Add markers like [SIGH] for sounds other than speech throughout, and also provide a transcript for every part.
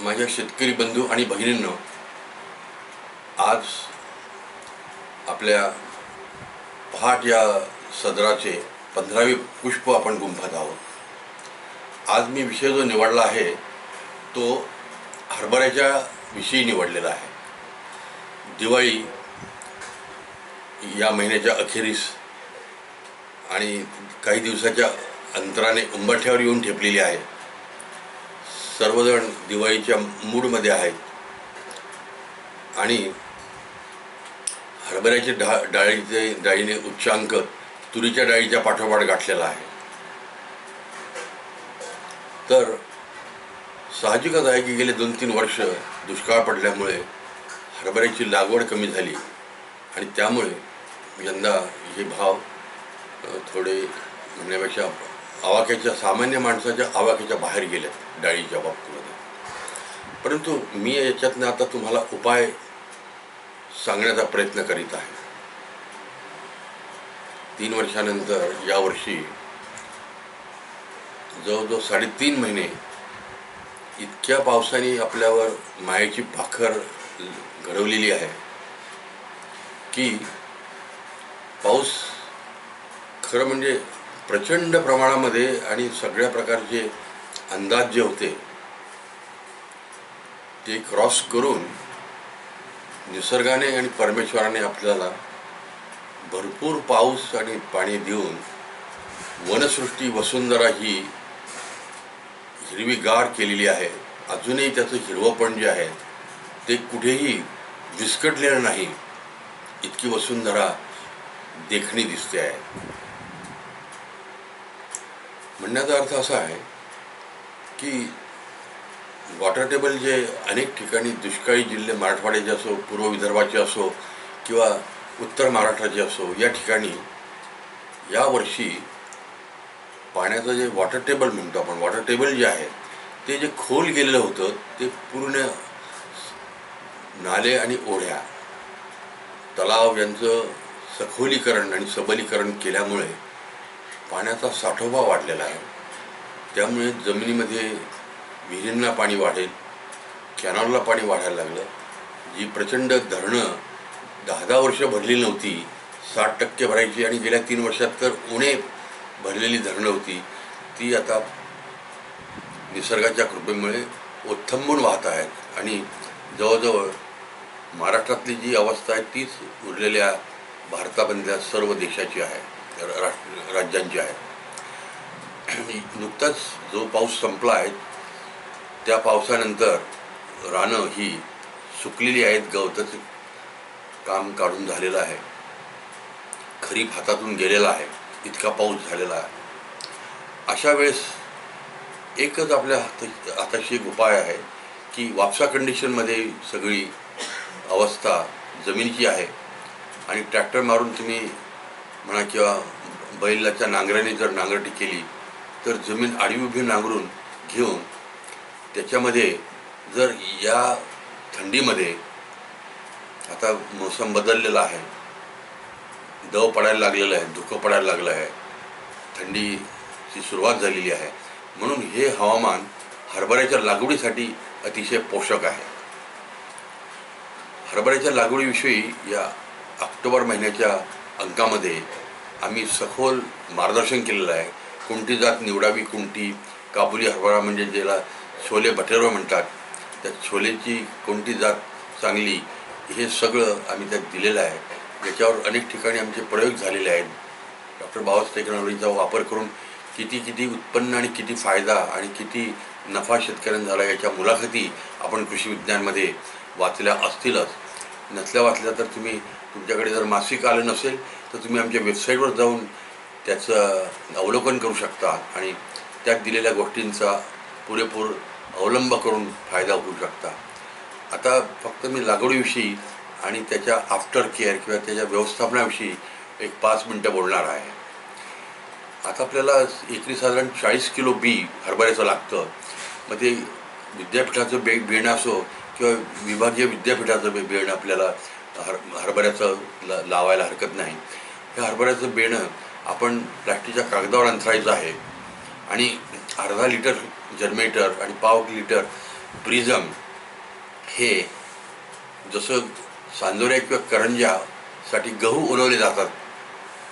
माझ्या शेतकरी बंधू आणि भगिनींनो आज आपल्या पहाट या सदराचे पंधरावे पुष्प आपण गुंफत आहोत. आज मी विषय जो निवडला आहे तो हरभऱ्याच्या विषयी निवडलेला आहे. दिवाळी या महिन्याच्या अखेरीस आणि काही दिवसाच्या अंतराने उंबरठ्यावर येऊन ठेपलेली आहे. सर्वजण दिवाळीच्या मूडमध्ये आहेत. आणि हरभऱ्याचे डा डाळीचे डाळीने उच्चांक तुरीच्या डाळीच्या पाठोपाठ गाठलेला आहे. तर साहजिकच आहे की गेले दोन तीन वर्ष दुष्काळ पडल्यामुळे हरभऱ्याची लागवड कमी झाली. आणि त्यामुळे यंदा हे भाव थोडे म्हणण्यापेक्षा आवाक्याच्या सामान्य माणसाच्या आवाक्याच्या बाहेर गेल्यात डाळीच्या बाबतीमध्ये. परंतु मी याच्यातनं आता तुम्हाला उपाय सांगण्याचा प्रयत्न करीत आहे. तीन वर्षानंतर यावर्षी जवळजवळ साडेतीन महिने इतक्या पावसाने आपल्यावर मायेची भाकर घडवलेली आहे की पाऊस खरं म्हणजे प्रचंड प्रमाणामध्ये आणि सगळ्या प्रकारचे अंदाज जे होते ते क्रॉस करून निसर्गाने आणि परमेश्वराने आपल्याला भरपूर पाऊस आणि पाणी देऊन वनसृष्टी वसुंधरा ही हिरवीगार केलेली आहे. अजूनही त्याचं हिरवंपण जे आहे ते कुठेही विस्कटलेलं नाही. इतकी वसुंधरा देखणी दिसते आहे. म्हणण्याचा अर्थ असा आहे की वॉटर टेबल जे अनेक ठिकाणी दुष्काळी जिल्हे मराठवाड्याचे असो पूर्व विदर्भाचे असो किंवा उत्तर महाराष्ट्राचे असो या ठिकाणी यावर्षी पाण्याचं जे वॉटर टेबल म्हणतो आपण वॉटर टेबल जे आहे ते जे खोल गेलेलं होतं ते पूर्ण नाले आणि ओढ्या तलाव यांचं सखोलीकरण आणि सबलीकरण केल्यामुळे पाण्याचा साठोबा वाढलेला आहे. त्यामुळे जमिनीमध्ये विहिरींना पाणी वाढेल कॅनॉलला पाणी वाढायला लागलं. जी प्रचंड धरणं दहा दहा वर्ष भरलेली नव्हती साठ टक्के भरायची आणि गेल्या तीन वर्षात तर उणे भरलेली धरणं होती ती आता निसर्गाच्या कृपेमुळे ओथंबून वाहत आहेत. आणि जवळजवळ महाराष्ट्रातली जी अवस्था आहे तीच उरलेल्या भारतामधल्या सर्व देशाची आहे. राष्ट्र राज्यांची आहे. नुकताच जो पाऊस संपला आहे त्या पावसानंतर रानं ही सुकलेली आहेत गवताचं काम काढून झालेलं आहे. खरीप हातातून गेलेला आहे इतका पाऊस झालेला आहे. अशा वेळेस एकच आपल्या हात हाताशी एक उपाय आहे की वापसा कंडिशनमध्ये सगळी अवस्था जमिनीची आहे आणि ट्रॅक्टर मारून तुम्ही म्हणा किंवा बैलाच्या नांगराने जर नांगरटी केली तर जमीन आडवी उभी नांगरून घेऊन त्याच्यामध्ये जर या थंडीमध्ये आता मोसम बदललेला आहे दव पडायला लागलेलं आहे धुकं पडायला लागलं आहे थंडीची सुरुवात झालेली आहे. म्हणून हे हवामान हरभऱ्याच्या लागवडीसाठी अतिशय पोषक आहे. हरभऱ्याच्या लागवडीविषयी या ऑक्टोबर महिन्याच्या अंकामध्ये आम्ही सखोल मार्गदर्शन केलेलं आहे. कोणती जात निवडावी कोणती काबुली हरभरा म्हणजे ज्याला छोले भटेरो म्हणतात त्या छोलेची कोणती जात चांगली हे सगळं आम्ही त्यात दिलेलं आहे. याच्यावर अनेक ठिकाणी आमचे प्रयोग झालेले आहेत. डॉक्टर बाबास टेक्नॉलॉजीचा वापर करून किती किती उत्पन्न आणि किती फायदा आणि किती नफा शेतकऱ्यांना झाला याच्या मुलाखती आपण कृषी विज्ञानमध्ये वाचल्या असतीलच. नसल्या वाचल्या तर तुम्ही तुमच्याकडे जर मासिक आलं नसेल तर तुम्ही आमच्या वेबसाईटवर जाऊन त्याचं अवलोकन करू शकता आणि त्यात दिलेल्या गोष्टींचा पुरेपूर अवलंब करून फायदा होऊ शकता. आता फक्त मी लागवडीविषयी आणि त्याच्या आफ्टर केअर किंवा त्याच्या व्यवस्थापनाविषयी एक पाच मिनटं बोलणार आहे. आता आपल्याला एकरी साधारण चाळीस किलो बी हरभऱ्याचं लागतं. मग ते विद्यापीठाचं बे बेणं असो किंवा विभागीय विद्यापीठाचं बे आपल्याला हर हरभऱ्याचं ला लावायला हरकत नाही. हे हरभऱ्याचं बेणं आपण प्लॅस्टिकच्या कागदावर अंथरायचं आहे. आणि अर्धा लिटर जर्मेटर आणि पाव लिटर प्रिझम हे जसं सांजोऱ्या किंवा करंजासाठी गहू उलवले जातात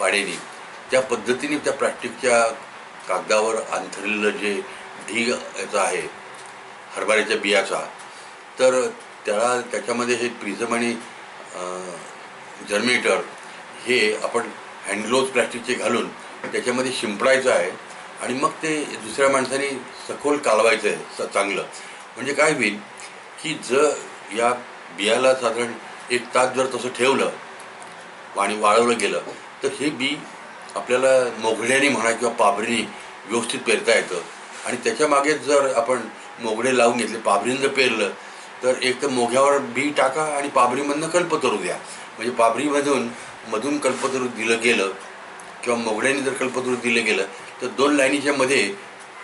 पाण्याने त्या पद्धतीने त्या प्लास्टिकच्या कागदावर अंथरलेलं जे ढीग याचं आहे हरभऱ्याच्या बियाचा तर त्याला त्याच्यामध्ये हे प्रिझम आणि जर्मिनेटर हे आपण हँडग्लोज प्लास्टिकचे घालून त्याच्यामध्ये शिंपडायचं आहे आणि मग ते दुसऱ्या माणसाने सखोल कालवायचं आहे स चांगलं. म्हणजे काय होईल की जर या बियाला साधारण एक तास जर तसं ठेवलं आणि वाळवलं गेलं तर हे बी आपल्याला मोगड्याने म्हणा किंवा पाभरीने व्यवस्थित पेरता येतं. आणि त्याच्यामागे जर आपण मोगडे लावून घेतले पाभरीनं जर पेरलं तर एक तर मोघ्यावर बी टाका आणि पाबरीमधनं कल्पतरू द्या. म्हणजे पाबरीमधून मधून कल्पतरू दिलं गेलं किंवा मोगड्याने जर कल्पतरू दिलं गेलं तर दोन लाईनीच्या मध्ये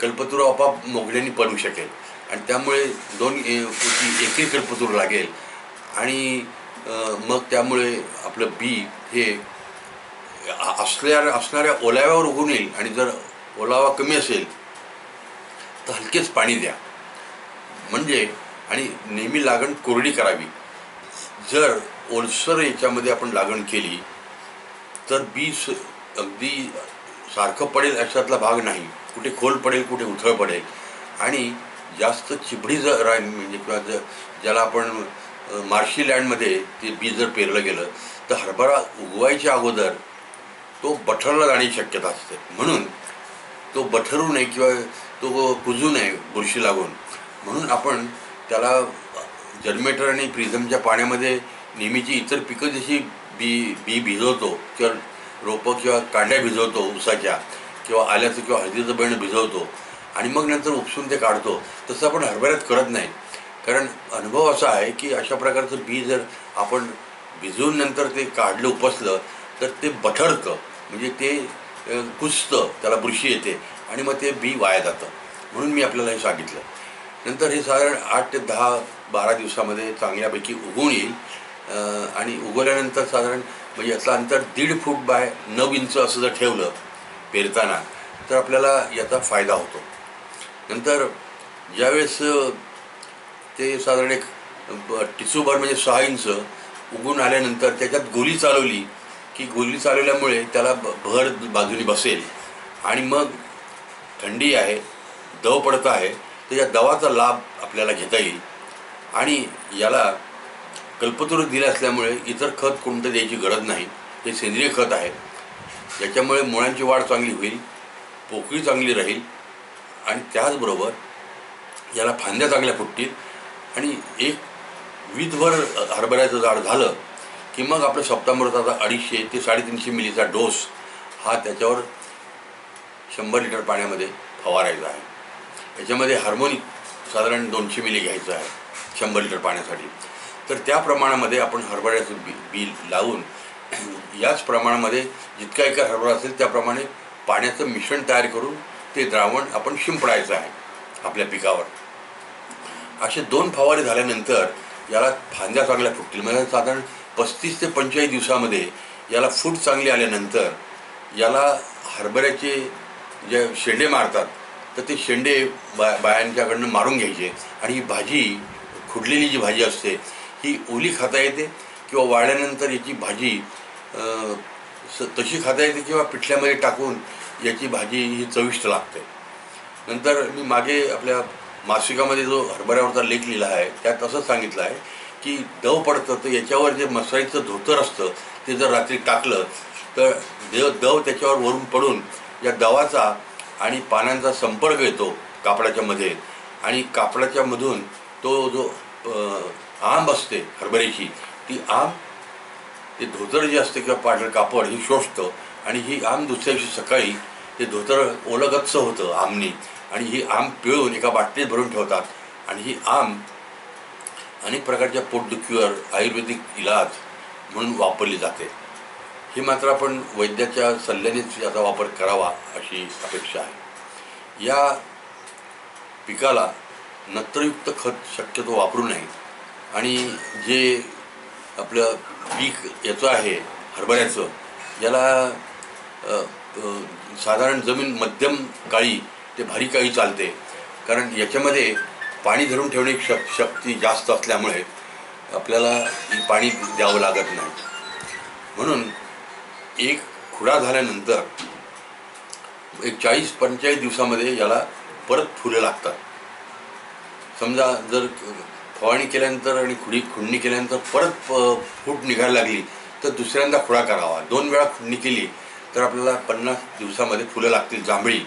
कल्पतरू आपोआप मोगड्याने पडू शकेल. आणि त्यामुळे दोन ए- एकही कल्पतरू लागेल. आणि मग त्यामुळे आपलं बी हे असल्या असणाऱ्या ओलाव्यावर उगून येईल आणि जर ओलावा कमी असेल तर हलकेच पाणी द्या. म्हणजे आणि नेहमी लागण कोरडी करावी. जर ओलसर याच्यामध्ये आपण लागण केली तर बी स अगदी सारखं पडेल अशातला भाग नाही. कुठे खोल पडेल कुठे उथळ पडेल. आणि जास्त चिबडी जर राय म्हणजे किंवा जर ज्याला आपण मार्शी लँडमध्ये ते बी जर पेरलं गेलं तर हरभरा उगवायच्या अगोदर तो बठरला जाण्याची शक्यता असते. म्हणून तो बठरू नये किंवा तो कुजू नये बुरशी लागून. म्हणून आपण त्याला जर्मेटर आणि प्रिझमच्या पाण्यामध्ये नेहमीची इतर पिकं जशी बी बी भिजवतो किंवा रोपं किंवा कांड्या भिजवतो ऊसाच्या किंवा आल्याचं किंवा हळदीचं बेण भिजवतो आणि मग नंतर उपसून ते काढतो तसं आपण हरभऱ्यात करत नाही. कारण अनुभव असा आहे की अशा प्रकारचं बी जर आपण भिजवून नंतर ते काढलं उपसलं तर ते बठरतं म्हणजे ते कुसतं कुजतं त्याला बुरशी येते आणि मग ते बी वाया जातं. म्हणून मी आपल्याला हे सांगितलं. नंतर हे साधारण आठ ते दहा बारा दिवसामध्ये चांगल्यापैकी उगवून येईल. आणि उगवल्यानंतर साधारण म्हणजे याचं अंतर दीड फूट बाय नऊ इंच असं जर ठेवलं पेरताना तर आपल्याला याचा फायदा होतो. नंतर ज्यावेळेस ते साधारण एक ब- टिसूभर म्हणजे सहा इंच उगून आल्यानंतर त्याच्यात गोली चालवली की गोली चालवल्यामुळे त्याला ब- भर बाजूनी बसेल. आणि मग थंडी आहे दव पडत आहे त्याच्या दवाचा लाभ आपल्याला घेता येईल. आणि याला कल्पतरू दिले असल्यामुळे इतर खत कोणतं द्यायची गरज नाही. हे सेंद्रिय खत आहे. याच्यामुळे मुळांची वाढ चांगली होईल पोकळी चांगली राहील आणि त्याचबरोबर याला फांद्या चांगल्या फुटतील. आणि एक वीजभर हरभऱ्याचं झाड झालं की मग आपलं सप्तामृताचा अडीचशे ते साडेतीनशे मिलीचा डोस हा त्याच्यावर शंभर लिटर पाण्यामध्ये फवारायचा आहे. याच्यामध्ये हार्मोनिक साधारण दोनशे मिली घ्यायचं आहे शंभर लिटर पाण्यासाठी. तर त्या प्रमाणामध्ये आपण हरभऱ्याचं बी बी लावून [CLEARS THROAT] याच प्रमाणामध्ये जितका एका हरभरा असेल त्याप्रमाणे पाण्याचं मिश्रण तयार करून ते द्रावण आपण शिंपडायचं आहे आपल्या पिकावर. असे दोन फवारे झाल्यानंतर याला फांद्या चांगल्या फुटतील. म्हणजे साधारण पस्तीस ते पंचेचाळीस दिवसामध्ये याला फूट चांगली आल्यानंतर याला हरभऱ्याचे जे शेंडे मारतात तर ते शेंडे बा बायांच्याकडनं मारून घ्यायचे. आणि ही भाजी खुडलेली जी भाजी असते ही ओली खाता येते किंवा वाळल्यानंतर याची भाजी स तशी खाता येते किंवा पिठल्यामध्ये टाकून याची भाजी ही चविष्ट लागते. नंतर मी मागे आपल्या मासिकामध्ये जो हरभऱ्यावरचा लेख लिहिला आहे त्यात असं सांगितलं आहे की दव पडतं तर याच्यावर जे मसाईचं धोतर असतं ते जर रात्री टाकलं तर देव दव त्याच्यावर वरून पडून या दवाचा आणि पानांचा संपर्क येतो कापडाच्या मध्ये. आणि कापडाच्या मधून तो जो आंब असते हरभऱ्याची ती आंब ते धोतर जे असते किंवा पांढरं कापड हे शोषतं आणि ही आम दुसऱ्या दिवशी सकाळी ते धोतर ओलगच्च होतं आमनी आणि ही आम पिळून एका बाटलीत भरून ठेवतात. आणि ही आम अनेक प्रकारच्या पोटदुखीवर आयुर्वेदिक इलाज म्हणून वापरली जाते. ही मात्र आपण वैद्याच्या सल्ल्यानेच याचा वापर करावा अशी अपेक्षा आहे. या पिकाला नत्रयुक्त खत शक्यतो वापरू नये आणि जे आपलं पीक याचं आहे हरभऱ्याचं याला साधारण जमीन मध्यम काळी ते भारी काळी चालते. कारण याच्यामध्ये पाणी धरून ठेवणे शक शक्ती जास्त असल्यामुळे आपल्याला पाणी द्यावं लागत नाही. म्हणून एक खुडा झाल्यानंतर एक चाळीस पंचेचाळीस दिवसामध्ये याला परत फुलं लागतात. समजा जर फवारणी केल्यानंतर आणि खुडी खुडणी केल्यानंतर परत फूट निघायला लागली तर दुसऱ्यांदा खुडा करावा. दोन वेळा खुडणी केली तर आपल्याला पन्नास दिवसामध्ये फुलं लागतील जांभळी.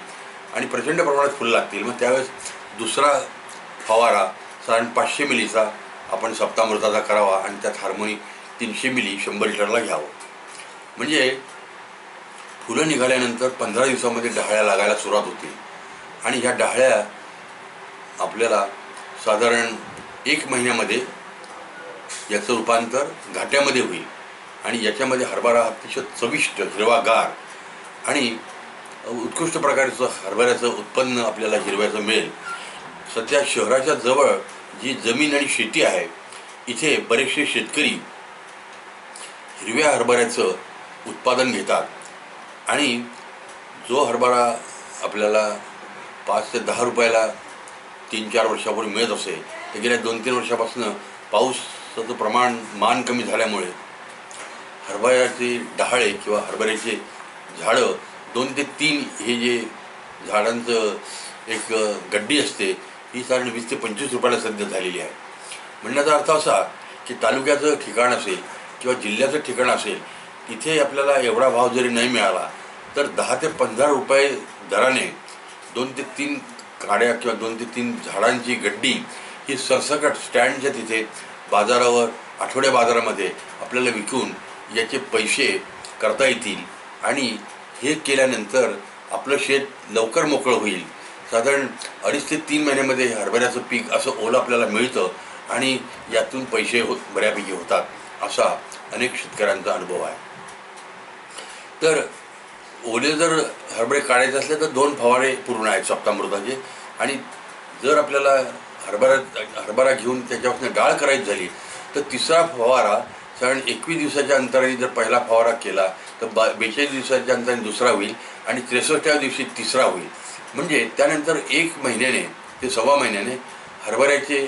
आणि प्रचंड प्रमाणात फुलं लागतील. मग त्यावेळेस दुसरा फवारा साधारण पाचशे मिलीचा आपण सप्तामृताचा करावा आणि त्यात हार्मोनी तीनशे मिली शंभर लिटरला घ्यावं. म्हणजे फुलं निघाल्यानंतर पंधरा दिवसामध्ये डहाळ्या लागायला सुरुवात होते. आणि ह्या डहाळ्या आपल्याला साधारण एक महिन्यामध्ये याचं रूपांतर घाट्यामध्ये होईल. आणि याच्यामध्ये हरभरा अतिशय चविष्ट हिरवागार आणि उत्कृष्ट प्रकारचं हरभऱ्याचं उत्पन्न आपल्याला हिरव्याचं मिळेल. सध्या शहराच्या जवळ जी जमीन आणि शेती आहे इथे बरेचसे शेतकरी हिरव्या हरभऱ्याचं उत्पादन घेतात. आणि जो हरभरा आपल्याला पाच ते दहा रुपयाला तीन चार वर्षापूर्वी मिळत असे तर गेल्या दोन तीन वर्षापासून पाऊसाचं प्रमाण मान कमी झाल्यामुळे हरभऱ्याचे डहाळे किंवा हरभऱ्याचे झाडं दोन ते तीन हे जे झाडांचं एक गड्डी असते ही साधारण वीस ते पंचवीस रुपयाला सध्या झालेली आहे. म्हणण्याचा अर्थ असा की तालुक्याचं ठिकाण असेल किंवा जिल्ह्याचं ठिकाण असेल इथे आपल्याला एवढा भाव जरी नाही मिळाला तर दहा ते पंधरा रुपये दराने दोन ते तीन काड्या किंवा दोन ते तीन झाडांची गड्डी ही सरसकट स्टँडच्या तिथे बाजारावर आठवड्या बाजारामध्ये आपल्याला विकून याचे पैसे करता येतील. आणि हे केल्यानंतर आपलं शेत लवकर मोकळं होईल. साधारण अडीच ते तीन महिन्यामध्ये हरभऱ्याचं पीक असं ओलं आपल्याला मिळतं आणि यातून पैसे हो बऱ्यापैकी होतात असा अनेक शेतकऱ्यांचा अनुभव आहे. तर ओले जर हरभरे काढायचे असले तर दोन फवारे पूर्ण आहेत सप्तामृताचे. आणि जर आपल्याला हरभरा हरभरा घेऊन त्याच्यापासून डाळ करायची झाली तर तिसरा फवारा साधारण एकवीस दिवसाच्या अंतराने जर पहिला फवारा केला तर बा बेचाळीस दिवसाच्या अंतराने दुसरा होईल आणि त्रेसष्टव्या दिवशी तिसरा होईल. म्हणजे त्यानंतर एक महिन्याने ते सव्वा महिन्याने हरभऱ्याचे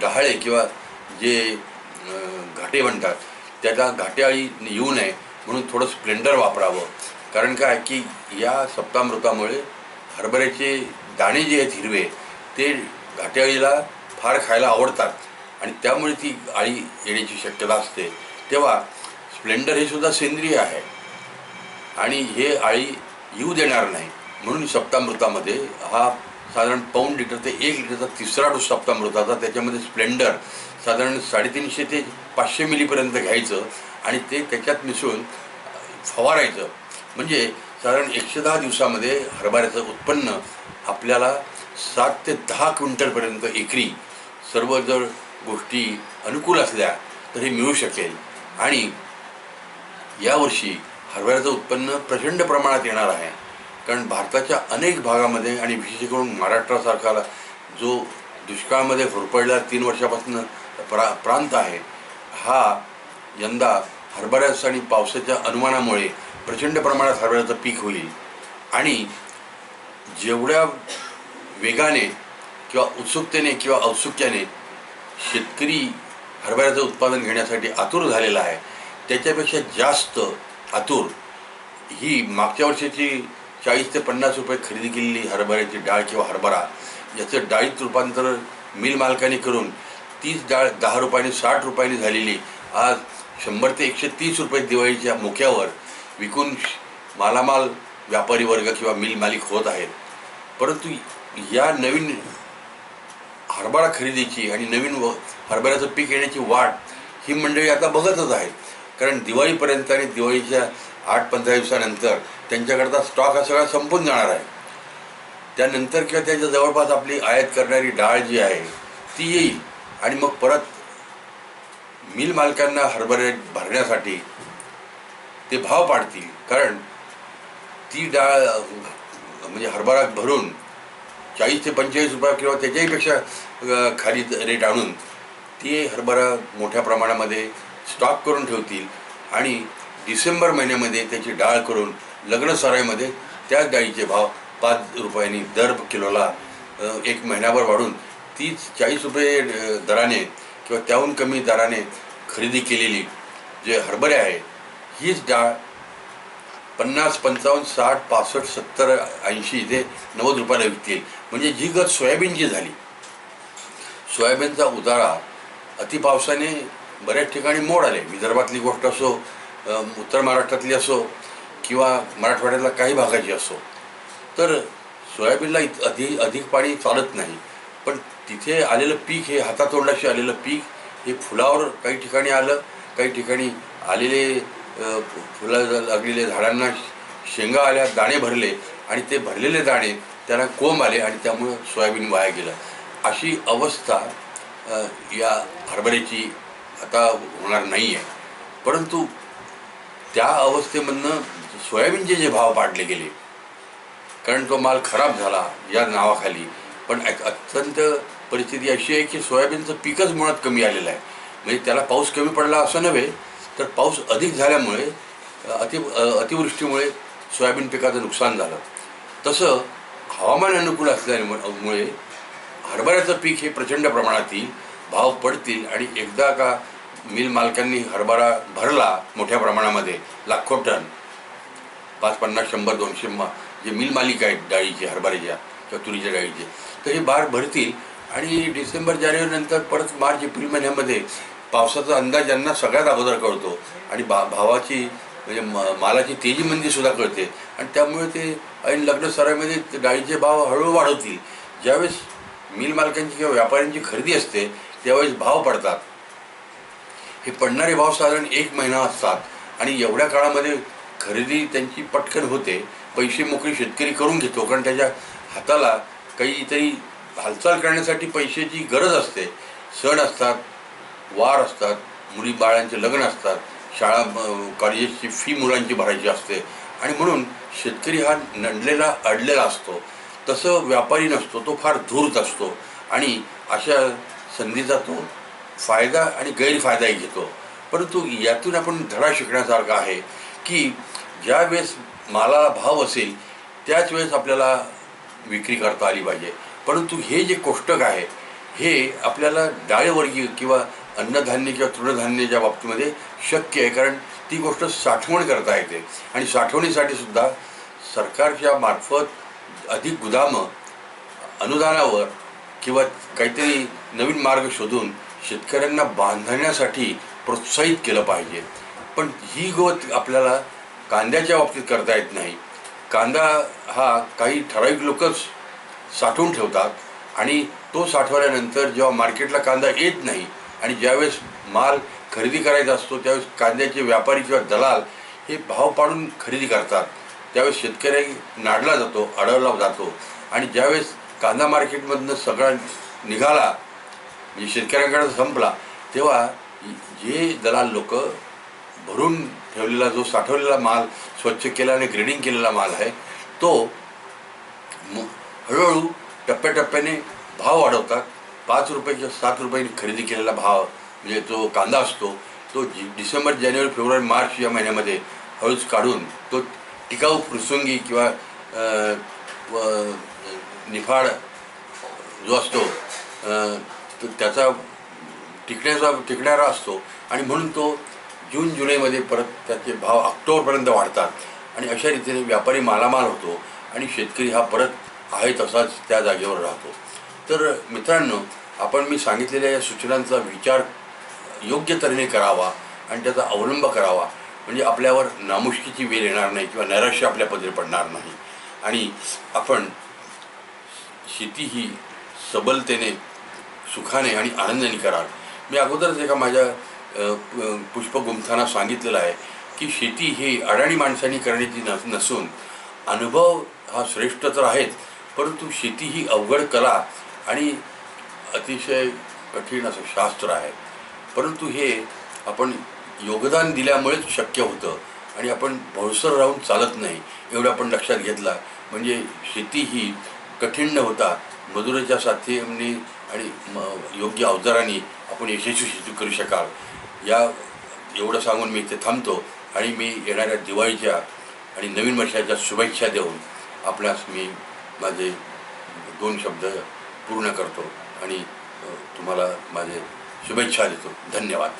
डहाळे किंवा जे घाटे म्हणतात त्याला घाटेआळी येऊ नये. म्हणून थोडं स्प्लेंडर वापरावं. कारण काय की या सप्तामृतामुळे हरभऱ्याचे दाणे जे आहेत हिरवे ते घाट्याळीला फार खायला आवडतात आणि त्यामुळे ती आळी येण्याची शक्यता असते. तेव्हा स्प्लेंडर हे सुद्धा सेंद्रिय आहे आणि हे आळी येऊ देणार नाही. म्हणून सप्तामृतामध्ये हा साधारण पाऊण लिटर ते एक लिटरचा तिसरा डोस सप्तामृताचा त्याच्यामध्ये स्प्लेंडर साधारण साडेतीनशे ते पाचशे मिलीपर्यंत घ्यायचं. आणि ते त्याच्यात मिसळून फवारायचं. म्हणजे साधारण एकशे दहा दिवसामध्ये हरभऱ्याचं उत्पन्न आपल्याला सात ते दहा क्विंटलपर्यंत एकरी सर्व जर गोष्टी अनुकूल असल्या तर हे मिळू शकेल. आणि यावर्षी हरभऱ्याचं उत्पन्न प्रचंड प्रमाणात येणार आहे. कारण भारताच्या अनेक भागामध्ये आणि विशेष करून महाराष्ट्रासारखा जो दुष्काळामध्ये होरपडला तीन वर्षापासून प्रा प्रांत आहे हा यंदा हरभऱ्याचं आणि पावसाच्या अनुमानामुळे प्रचंड प्रमाणात हरभऱ्याचं पीक होईल. आणि जेवढ्या वेगाने किंवा उत्सुकतेने किंवा औत्सुक्याने शेतकरी हरभऱ्याचं उत्पादन घेण्यासाठी आतुर झालेला आहे त्याच्यापेक्षा जास्त आतुर ही मागच्या वर्षाची चाळीस ते पन्नास रुपये खरेदी केलेली हरभऱ्याची डाळ किंवा हरभरा याचं डाळीत रूपांतर मिल मालकाने करून तीच डाळ दहा रुपयाने साठ रुपयाने झालेली आज शंभर ते एकशे तीस रुपये दिवाळीच्या मोक्यावर विकून मालामाल व्यापारी वर्ग किंवा मिल मालिक होत आहेत. परंतु या नवीन हरभरा खरेदीची आणि नवीन व हरभऱ्याचं पीक येण्याची वाट ही मंडळी आता बघतच आहेत. कारण दिवाळीपर्यंत आणि दिवाळीच्या आठ पंधरा दिवसानंतर त्यांच्याकडचा स्टॉक हा सगळा संपून जाणार आहे. त्यानंतर किंवा त्याच्या जवळपास आपली आयात करणारी डाळ जी आहे ती येईल आणि मग परत मिल मालकांना हरभरे भरण्यासाठी ते भाव पाडतील. कारण ती डाळ म्हणजे हरभरा भरून चाळीस ते पंचेचाळीस रुपये किंवा त्याच्याहीपेक्षा खाली रेट आणून ती हरभरा मोठ्या प्रमाणामध्ये स्टॉक करून ठेवतील आणि डिसेंबर महिन्यामध्ये त्याची डाळ करून लग्न सराईमध्ये त्याच डाळीचे भाव पाच रुपयांनी दर किलोला एक महिन्याभर वाढून तीच चाळीस रुपये दराने किंवा त्याहून कमी दराने खरेदी केलेली जे हरभरे आहे हीच डाळ पन्नास पंचावन्न साठ पासष्ट सत्तर ऐंशी ते नव्वद रुपयाला विकतील. म्हणजे जी गत सोयाबीनची झाली सोयाबीनचा उतारा अतिपावसाने बऱ्याच ठिकाणी मोड आले. विदर्भातली गोष्ट असो उत्तर महाराष्ट्रातली असो किंवा मराठवाड्यातल्या काही भागाची असो तर सोयाबीनला इत अधिक अधिक पाणी चालत नाही. पण तिथे आलेलं पीक हे हातातोंडाशी आलेलं पीक हे फुलावर काही ठिकाणी आलं काही ठिकाणी आलेले फुलं लागलेले झाडांना शेंगा आल्या दाणे भरले आणि ते भरलेले दाणे त्यांना कोंब आले आणि त्यामुळं सोयाबीन वाया गेलं. अशी अवस्था या हरभऱ्याची आता होणार नाही आहे परंतु त्या अवस्थेमधनं सोयाबीनचे जे भाव पाडले गेले कारण तो माल खराब झाला या नावाखाली पण अत्यंत परिस्थिती अशी आहे की सोयाबीनचं पीकच मुळात कमी आलेलं आहे. म्हणजे त्याला पाऊस कमी पडला असं नव्हे तर पाऊस अधिक झाल्यामुळे अति अतिवृष्टीमुळे सोयाबीन पिकाचं नुकसान झालं. तसं हवामान अनुकूल असल्यामुळे हरभऱ्याचं पीक हे प्रचंड प्रमाणात येईल भाव पडतील आणि एकदा का मिल मालकांनी हरभरा भरला मोठ्या प्रमाणामध्ये लाखो टन पाच पन्नास शंभर दोनशे मा जे मिल मालिक आहेत डाळीचे हरभऱ्याच्या किंवा तुरीच्या डाळीचे तर हे बार भरतील आणि डिसेंबर जानेवारीनंतर परत मार्च एप्रिल महिन्यामध्ये पावसाचा अंदाज यांना सगळ्यात अगोदर कळतो आणि बा भावाची म्हणजे म मालाची तेजीमंदी सुद्धा कळते. आणि त्यामुळे ते ऐन लग्न सराईमध्ये डाळीचे भाव हळूहळू वाढवतील. ज्यावेळेस मिल मालकांची किंवा व्यापाऱ्यांची खरेदी असते त्यावेळेस भाव पडतात. हे पडणारे भाव साधारण एक महिना असतात आणि एवढ्या काळामध्ये खरेदी त्यांची पटकन होते. पैसे मोकळी शेतकरी करून घेतो कारण त्याच्या हाताला काहीतरी हालचाल करण्यासाठी पैशाची गरज असते. सण असतात वार असतात मुली बाळांचे लग्न असतात शाळा कॉलेजेसची फी मुलांची भरायची असते. आणि म्हणून शेतकरी हा नडलेला अडलेला असतो. तसं व्यापारी नसतो तो फार धूर्त असतो. आणि अशा संधीचा तो फायदा आणि गैरफायदाही घेतो. परंतु यातून आपण धडा शिकण्यासारखा आहे की ज्या वेळेस मालाला भाव असेल त्याच वेळेस आपल्याला विक्री करता आली पाहिजे. परंतु हे जे कोष्टक आहे हे आपल्याला डाळेवर्गीय किंवा अन्नधान्य किंवा तृणधान्याच्या बाबतीमध्ये शक्य आहे कारण ती गोष्ट साठवण करता येते. आणि साठवणीसाठी सुद्धा सरकारच्या मार्फत अधिक गुदामं अनुदानावर किंवा काहीतरी नवीन मार्ग शोधून शेतकऱ्यांना बांधण्यासाठी प्रोत्साहित केलं पाहिजे. पण ही गोत आपल्याला कांद्याच्या बाबतीत करता येत नाही. कांदा हा काही ठराविक लोकच साठवून ठेवतात आणि तो साठवल्यानंतर जेव्हा मार्केटला कांदा येत नाही आणि ज्यावेळेस माल खरेदी करायचा असतो त्यावेळेस कांद्याचे व्यापारी किंवा दलाल हे भाव पाडून खरेदी करतात. त्यावेळेस शेतकरी नाडला जातो अडवला जातो आणि ज्यावेळेस कांदा मार्केटमधनं सगळा निघाला म्हणजे शेतकऱ्यांकडे संपला तेव्हा जे दलाल लोक भरून ठेवलेला जो साठवलेला माल स्वच्छ केला आणि ग्रेडिंग केलेला माल आहे तो म- हळूहळू टप्प्याटप्प्याने भाव वाढवतात. पाच रुपयाच्या सात रुपयांनी खरेदी केलेला भाव म्हणजे जो कांदा असतो तो डिसेंबर जानेवारी फेब्रुवारी मार्च या महिन्यामध्ये हळूच काढून तो टिकाऊ प्रसंगी किंवा निफाड जो असतो तो त्याचा टिकण्याचा टिकणारा असतो. आणि म्हणून तो जून जुलैमध्ये परत त्याचे भाव ऑक्टोबरपर्यंत वाढतात. आणि अशा रीतीने व्यापारी मालामाल होतो आणि शेतकरी हा परत आहे तसाच त्या जागेवर राहतो. तर मित्रांनो आपण मी सांगितलेल्या या सूचनांचा विचार योग्य तऱ्हेने करावा आणि त्याचा अवलंब करावा. म्हणजे आपल्यावर नामुष्कीची वेळ येणार नाही किंवा नैराश्य आपल्या पदरी पडणार नाही. आणि आपण शेती ही सबलतेने सुखाने आणि आनंदाने कराल. मी अगोदरच एका माझ्या अ, सांगितलेलं आहे की शेती ही अडाणी माणसांनी करण्याची नस नसून अनुभव हा श्रेष्ठ तर आहेच परंतु शेती ही अवघड कला आणि अतिशय कठीण असं शास्त्र आहे. परंतु हे आपण योगदान दिल्यामुळेच शक्य होतं आणि आपण भोळसर राहून चालत नाही एवढं आपण लक्षात घेतला. म्हणजे शेती ही कठीण न होता मधुराच्या साथीने आणि योग्य अवजारांनी आपण यशस्वी शेती करू शकाल. या एवढं सांगून मी इथे थांबतो आणि मी येणाऱ्या दिवाळीच्या आणि नवीन वर्षाच्या शुभेच्छा देऊन आपल्यास मी माझे दोन शब्द पूर्ण करतो आणि तुम्हाला माझे शुभेच्छा देतो. धन्यवाद.